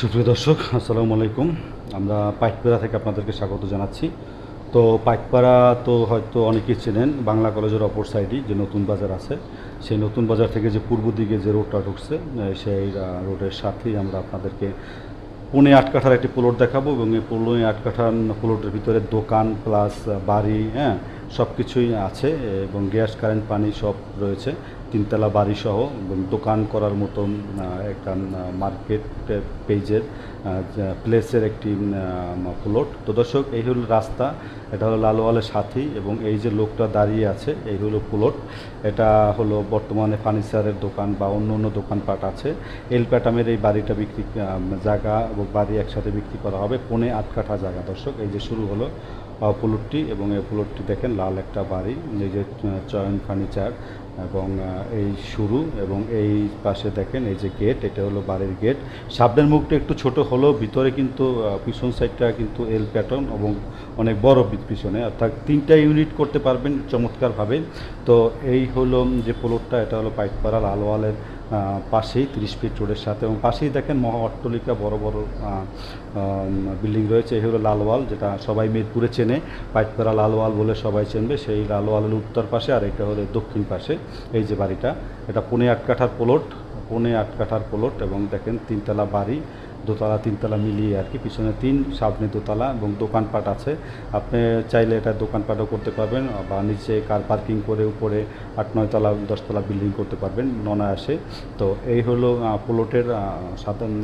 সুপ্রিয় দর্শক, আসসালামু আলাইকুম। আমরা পাইকপাড়া থেকে আপনাদেরকে স্বাগত জানাচ্ছি। তো পাইকপাড়া তো হয়তো অনেকেই চেনেন, বাংলা কলেজের অপর সাইডই যে নতুন বাজার আছে। সেই নতুন বাজার থেকে যে পূর্ব দিকে যে রোডটা ঢুকছে সেই রোডের সাথেই আমরা আপনাদেরকে পুনে আটকাঠার একটি প্লট দেখাবো এবং এই পুনে আট কাঠার প্লটের ভিতরে দোকান প্লাস বাড়ি হ্যাঁ সব কিছুই আছে এবং গ্যাস, কারেন্ট, পানি সব রয়েছে। তিনতলা বাড়ি সহ এবং দোকান করার মতন একটা মার্কেট পেজের প্লেসের একটি প্লট। তো দর্শক, এই হলো রাস্তা, এটা হলো লালওয়ালের সাথী এবং এই যে লোকটা দাঁড়িয়ে আছে, এই হলো প্লট। এটা হলো বর্তমানে ফার্নিচারের দোকান বা অন্য অন্য দোকানপাট আছে। এল প্যাটামের এই বাড়িটা বিক্রি জায়গা এবং বাড়ি একসাথে বিক্রি করা হবে, পৌনে আট কাঠা জায়গা। দর্শক, এই যে শুরু হলো প্লটটি এবং এই প্লটটি দেখেন লাল একটা বাড়ি, নিজের চয়ন ফার্নিচার এবং এই শুরু এবং এই পাশে দেখেন এই যে গেট, এটা হলো বাড়ির গেট। সামনের মুখটা একটু ছোট হলেও ভিতরে কিন্তু পিছন সাইডটা কিন্তু এল প্যাটার্ন এবং অনেক বড় পিছনে। অর্থাৎ তিনটা ইউনিট করতে পারবেন চমৎকারভাবে। তো এই হলো যে প্লটটা এটা হলো পাইকপাড়া লালওয়ালের পাশেই তিরিশ ফিট রোডের সাথে এবং পাশেই দেখেন মহা অট্টলিকা, বড় বড় বিল্ডিং রয়েছে। এই হলো লালওয়াল, যেটা সবাই মিরপুরে চেনে। পাইটপাড়া লালওয়াল বলে সবাই চেনবে। সেই লালওয়ালের উত্তর পাশে আর এটা হলো দক্ষিণ পাশে। এই যে বাড়িটা, এটা পুনে আটকাঠার প্লট, পুনে আট কাঠার প্লট এবং দেখেন তিনতলা বাড়ি। দোতলা, তিনতলা মিলিয়ে আর কি। পিছনে তিন, সামনে দোতলা এবং দোকানপাট আছে। আপনি চাইলে এটা দোকানপাটও করতে পারবেন বা নিচে কার পার্কিং করে উপরে আট নয়তলা দশতলা বিল্ডিং করতে পারবেন ননায়াসে তো এই হলো প্লটের সাধারণ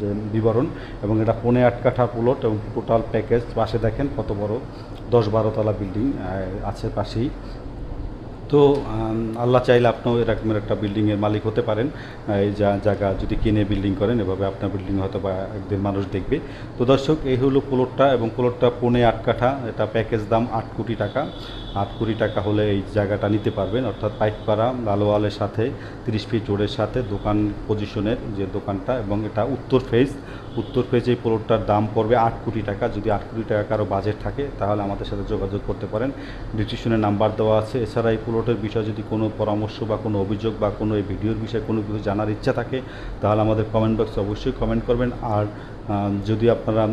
যে বিবরণ এবং এটা পৌনে আট কাঠা প্লট এবং টোটাল প্যাকেজ, পাশে দেখেন কত বড়, দশ বারোতলা বিল্ডিং আছে পাশেই। তো আল্লাহ চাইলে আপনিও এরকমের একটা বিল্ডিংয়ের মালিক হতে পারেন। এই যা জায়গা যদি কিনে বিল্ডিং করেন, এভাবে আপনার বিল্ডিং হয়তো বা একদিন মানুষ দেখবে। তো দর্শক, এই হলো প্লটটা এবং প্লটটা পৌনে আট কাঠা। এটা প্যাকেজ দাম আট কোটি টাকা। আট কোটি টাকা হলে এই জায়গাটা নিতে পারবেন। অর্থাৎ পাইকপাড়া লালোয়ালের সাথে, তিরিশ ফিট রোডের সাথে দোকান পজিশনের যে দোকানটা এবং এটা উত্তর ফেজ উত্তর ফেজে এই প্লটটার দাম পড়বে আট কোটি টাকা। যদি আট কোটি টাকা কারও বাজেট থাকে, তাহলে আমাদের সাথে যোগাযোগ করতে পারেন। ডিসক্রিপশনে নাম্বার দেওয়া আছে। এছাড়া এই প্লটের বিষয়ে যদি কোনো পরামর্শ বা কোনো অভিযোগ বা কোনো এই ভিডিওর বিষয়ে কোনো কিছু জানার ইচ্ছা থাকে, তাহলে আমাদের কমেন্ট বক্সে অবশ্যই কমেন্ট করবেন। আর যদি আপনারা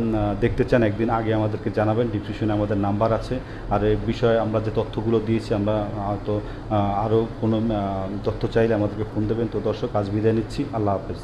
দেখতে চান, একদিন আগে আমাদেরকে জানাবেন। ডিসক্রিপশনে আমাদের নাম্বার আছে। আর এই বিষয়ে আমরা যে তথ্যগুলো দিয়েছি, আমরা হয়তো আরও কোনো তথ্য চাইলে আমাদেরকে ফোন দেবেন। তো দর্শক, আজ বিদায় নিচ্ছি। আল্লাহ হাফেজ।